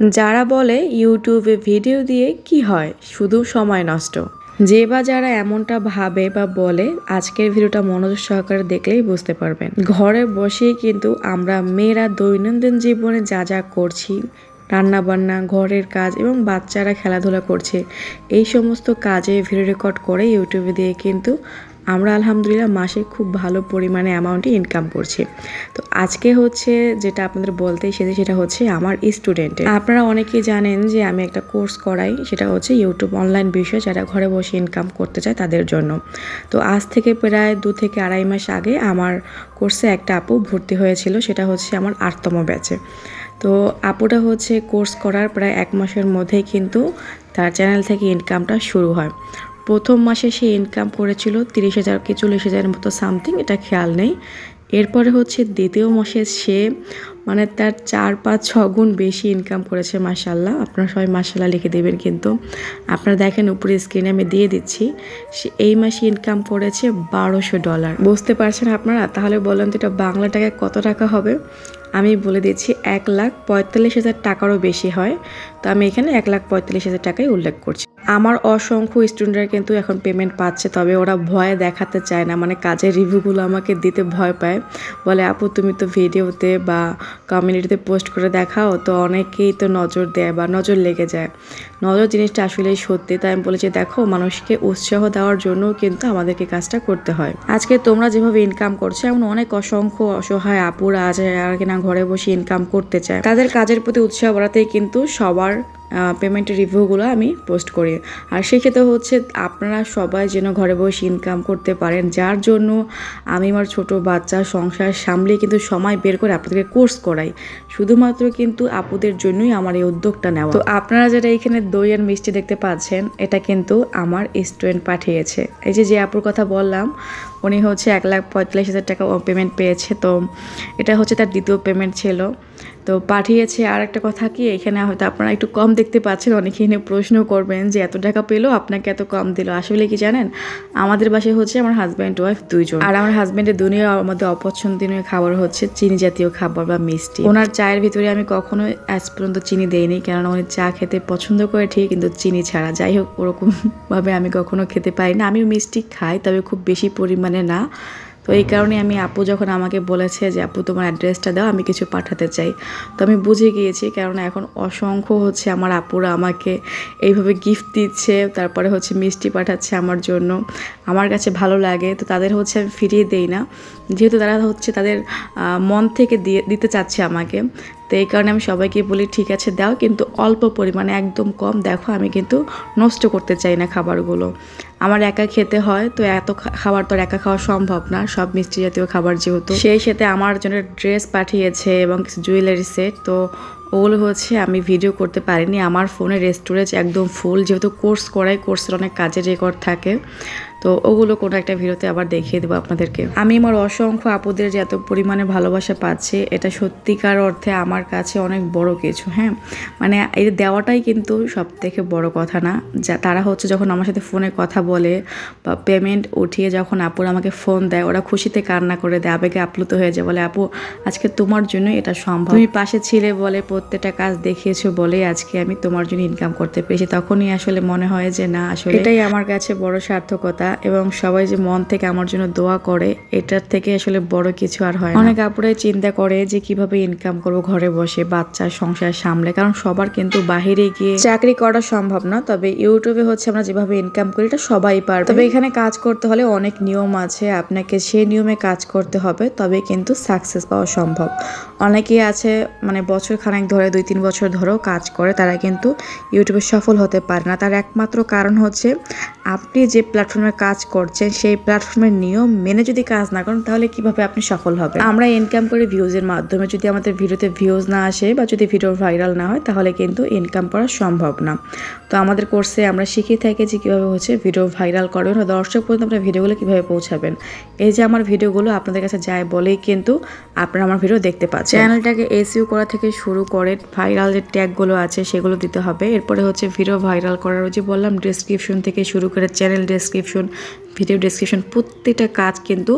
যারা বলে ইউটিউবে ভিডিও দিয়ে কি হয়, শুধু সময় নষ্ট। যে বা যারা এমনটা ভাবে বা বলে, আজকের ভিডিওটা মনোযোগ সহকারে দেখলেই বুঝতে পারবেন। ঘরে বসেই কিন্তু আমরা মেয়েরা দৈনন্দিন জীবনে যা যা করছি রান্না বান্না ঘরের কাজ এবং বাচ্চারা খেলাধুলা করছে, এই সমস্ত কাজে ভিডিও রেকর্ড করে ইউটিউবে দিয়ে কিন্তু আমরা আলহামদুলিল্লাহ মাসে খুব ভালো পরিমাণে অ্যামাউন্টে ইনকাম করছি। তো আজকে হচ্ছে যেটা আপনাদের বলতে এসেছি সেটা হচ্ছে আমার স্টুডেন্টের আপনারা অনেকেই জানেন যে আমি একটা কোর্স করাই, সেটা হচ্ছে ইউটিউব অনলাইন বিষয়, যারা ঘরে বসে ইনকাম করতে চায় তাদের জন্য। তো আজ থেকে প্রায় দু থেকে আড়াই মাস আগে আমার কোর্সে একটা আপু ভর্তি হয়েছিল, সেটা হচ্ছে আমার আটতম ব্যাচে তো আপুটা হচ্ছে কোর্স করার প্রায় এক মাসের মধ্যেই কিন্তু তার চ্যানেল থেকে ইনকামটা শুরু হয়। প্রথম মাসে সে ইনকাম করেছিল তিরিশ হাজার কি চল্লিশ হাজারের মতো সামথিং এটা খেয়াল নেই। এরপরে হচ্ছে দ্বিতীয় মাসে সে মানে তার চার পাঁচ ছ গুণ বেশি ইনকাম করেছে মাসাল্লাহ আপনারা সবাই মাসাল্লাহ লিখে দেবেন কিন্তু। আপনারা দেখেন উপরে স্ক্রিনে আমি দিয়ে দিচ্ছি। সে এই মাসে ইনকাম করেছে বারোশো ডলার বুঝতে পারছেন আপনারা? তাহলে বলেন তো এটা বাংলা টাকায় কত টাকা হবে? আমি বলে দিচ্ছি এক লাখ পঁয়তাল্লিশ হাজার টাকারও বেশি হয়। তো আমি এখানে এক লাখ পঁয়তাল্লিশ হাজার টাকাই উল্লেখ করছি। আমার অসংখ্য স্টুডেন্টরা কিন্তু এখন পেমেন্ট পাচ্ছে, তবে ওরা ভয়ে দেখাতে চায় না। মানে কাজের রিভিউগুলো আমাকে দিতে ভয় পায়। বলে, আপু, তুমি তো ভিডিওতে বা কমিউনিটিতে পোস্ট করে দেখাও, তো অনেকেই তো নজর দেয় বা নজর লেগে যায়। নজর জিনিসটা আসলেই সত্যি। তাই আমি বলেছি, দেখো, মানুষকে উৎসাহ দেওয়ার জন্য কিন্তু আমাদেরকে কাজটা করতে হয়। আজকে তোমরা যেভাবে ইনকাম করছ, এমন অনেক অসংখ্য অসহায় আপুরা আছে যারা কিনা ঘরে বসে ইনকাম করতে চায়। তাদের কাজের প্রতি উৎসাহ বাড়াতেই কিন্তু সবার পেমেন্টের রিভিউগুলো আমি পোস্ট করি। আর সেক্ষেত্রে হচ্ছে আপনারা সবাই যেন ঘরে বসে ইনকাম করতে পারেন, যার জন্য আমি আমার ছোট বাচ্চা সংসার সামলে কিন্তু সময় বের করে আপনাদেরকে কোর্স করাই। শুধুমাত্র কিন্তু আপুদের জন্যই আমার এই উদ্যোগটা নেওয়া। তো আপনারা যেটা এখানে দই আর মিষ্টি দেখতে পাচ্ছেন, এটা কিন্তু আমার স্টুডেন্ট পাঠিয়েছে। এই যে যে আপুর কথা বললাম, উনি হচ্ছে এক লাখ পঁয়তাল্লিশ হাজার টাকা পেমেন্ট পেয়েছে। তো এটা হচ্ছে তার দ্বিতীয় পেমেন্ট ছিল। তো পাঠিয়েছে আর একটা কথা কি, এখানে হয়তো আপনারা একটু কম দেখতে পাচ্ছেন, অনেকে নিয়ে প্রশ্ন করবেন যে এত টাকা পেল, আপনাকে এত কম দিল। আসলে কি জানেন, আমাদের বাসায় হচ্ছে আমার হাজব্যান্ড ওয়াইফ দুইজন। আর আমার হাজব্যান্ডের দুনিয়া আমাদের অপছন্দনীয় খাবার হচ্ছে চিনি জাতীয় খাবার বা মিষ্টি। ওনার চায়ের ভিতরে আমি কখনো আজ পর্যন্ত চিনি দেইনি, কেননা উনি চা খেতে পছন্দ করে ঠিক, কিন্তু চিনি ছাড়া। যাই হোক, ওরকমভাবে আমি কখনো খেতে পাই না। আমিও মিষ্টি খাই, তবে খুব বেশি পরিমাণে না। তো এই কারণে আমি আপু যখন আমাকে বলেছে যে, আপু, তোমার অ্যাড্রেসটা দাও, আমি কিছু পাঠাতে চাই। তো আমি বুঝে গিয়েছি কারণ এখন অসংখ্য হচ্ছে আমার আপুরা আমাকে এইভাবে গিফট দিচ্ছে, তারপরে হচ্ছে মিষ্টি পাঠাচ্ছে আমার জন্য। আমার কাছে ভালো লাগে, তো তাদের হচ্ছে আমি ফিরিয়ে দেই না। যেহেতু তারা হচ্ছে তাদের মন থেকে দিয়ে, দিতে চাচ্ছে আমাকে। তো এই কারণে আমি সবাইকে বলি, ঠিক আছে, দাও। কিন্তু অল্প পরিমাণে, একদম কম, দেখো, আমি কিন্তু নষ্ট করতে চাই না খাবারগুলো। আমার একা খেতে হয়, তো এত খাবার তো একা খাওয়া সম্ভব না, সব মিষ্টি জাতীয় খাবার যেহেতু। সেই সাথে আমার জন্য ড্রেস পাঠিয়েছে এবং কিছু জুয়েলারি সেট তো ওগুলো হচ্ছে আমি ভিডিও করতে পারিনি। আমার ফোনের স্টোরেজ একদম ফুল যেহেতু কোর্স করাই কোর্সের অনেক কাজের রেকর্ড থাকে। তো ওগুলো কোনো একটা ভিডিওতে আবার দেখিয়ে দেবো আপনাদেরকে। আমি আমার অসংখ্য আপুদের যে এত পরিমাণে ভালোবাসা পাচ্ছি, এটা সত্যিকার অর্থে আমার কাছে অনেক বড় কিছু হ্যাঁ? মানে এই দেওয়াটাই কিন্তু সব থেকে বড় কথা না। যা, তারা হচ্ছে যখন আমার সাথে ফোনে কথা বলে বা পেমেন্ট উঠিয়ে যখন আপুর আমাকে ফোন দেয়, ওরা খুশিতে কান্না করে দেয়, আবেগে আপ্লুত হয়ে যায়, বলে, আপু, আজকে তোমার জন্য এটা সম্ভব। তুমি পাশে ছিলে বলে প্রত্যেকটা কাজ দেখিয়েছো বলে আজকে আমি তোমার জন্য ইনকাম করতে পেরেছি। তখনই আসলে মনে হয় যে না, আসলে এটাই আমার কাছে বড় সার্থকতা। এবং সবাই যে মন থেকে আমার জন্য দোয়া করে, এটার থেকে আসলে বড় কিছু আর হয় অনেক আপুরাই চিন্তা করে যে কীভাবে ইনকাম করব ঘরে বসে, বাচ্চা সংসার সামলে, কারণ সবার কিন্তু বাহিরে গিয়ে চাকরি করা সম্ভব না। তবে ইউটিউবে হচ্ছে আমরা যেভাবে ইনকাম করি, এটা সবাই পারবে। তবে এখানে কাজ করতে হলে অনেক নিয়ম আছে, আপনাকে সেই নিয়মে কাজ করতে হবে, তবে কিন্তু সাকসেস পাওয়া সম্ভব। অনেকেই আছে মানে বছর খানেক ধরে, দুই তিন বছর ধরেও কাজ করে, তারা কিন্তু ইউটিউবে সফল হতে পারে না। তার একমাত্র কারণ হচ্ছে, আপনি যে প্ল্যাটফর্মে কাজ করছেন, সেই প্ল্যাটফর্মের নিয়ম মেনে যদি কাজ না করেন, তাহলে কীভাবে আপনি সফল হবেন? আমরা ইনকাম করি ভিউজের মাধ্যমে যদি আমাদের ভিডিওতে ভিউজ না আসে বা যদি ভিডিও ভাইরাল না হয়, তাহলে কিন্তু ইনকাম করা সম্ভব না। তো আমাদের কোর্সে আমরা শিখে থাকি যে কীভাবে হচ্ছে ভিডিও ভাইরাল করবেন বা দর্শক পর্যন্ত আপনার ভিডিওগুলো কীভাবে পৌঁছাবেন। এই যে আমার ভিডিওগুলো আপনাদের কাছে যায় বলেই কিন্তু আপনারা আমার ভিডিও দেখতে পাচ্ছেন। চ্যানেলটাকে এসিও করা থেকে শুরু করে ভাইরাল যে ট্যাগগুলো আছে, সেগুলো দিতে হবে। এরপরে হচ্ছে ভিডিও ভাইরাল করার যে বললাম ডিসক্রিপশন থেকে শুরু করে চ্যানেল ডিসক্রিপশন ভিডিও ডেসক্রিপশন প্রত্যেকটা কাজ কিন্তু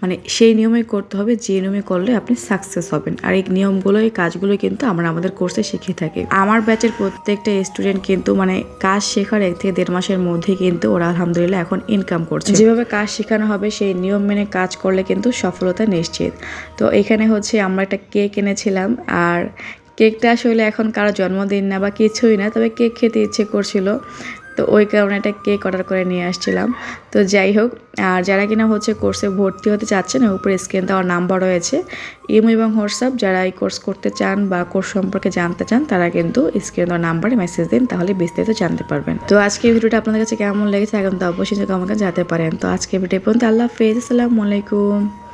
মানে সেই নিয়মে করতে হবে, যে নিয়মে করলে আপনি সাকসেস হবেন। আর এই নিয়মগুলো, এই কাজগুলো কিন্তু আমরা আমাদের কোর্সে শিখিয়ে থাকি। আমার ব্যাচের প্রত্যেকটা স্টুডেন্ট কিন্তু মানে কাজ শেখার এক থেকে দেড় মাসের মধ্যে কিন্তু ওরা আলহামদুলিল্লাহ এখন ইনকাম করছে। যেভাবে কাজ শেখানো হবে, সেই নিয়ম মেনে কাজ করলে কিন্তু সফলতা নিশ্চিত। তো এখানে হচ্ছে আমরা একটা কেক এনেছিলাম, আর কেকটা আসলে এখন কারও জন্মদিন না বা কিছুই না, তবে কেক খেতে ইচ্ছে করছিল। তো ওই কারণে একটা কেক অর্ডার করে নিয়ে আসছিলাম। তো যাই হোক, আর যারা কিনা হচ্ছে কোর্সে ভর্তি হতে চাচ্ছেন উপরে স্ক্রিন দেওয়ার নাম্বার রয়েছে। ইমো এবং হোয়াটসঅ্যাপ, যারা এই কোর্স করতে চান বা কোর্স সম্পর্কে জানতে চান, তারা কিন্তু স্ক্রিন দেওয়ার নাম্বারে মেসেজ দিন, তাহলে বিস্তারিত জানতে পারবেন। তো আজকে ভিডিওটা আপনাদের কাছে কেমন লেগেছে, এখন তো অবশ্যই আমাকে জানতে পারেন। তো আজকে ভিডিও পর্যন্ত। আল্লাহ হাফেজ। আসসালামু আলাইকুম।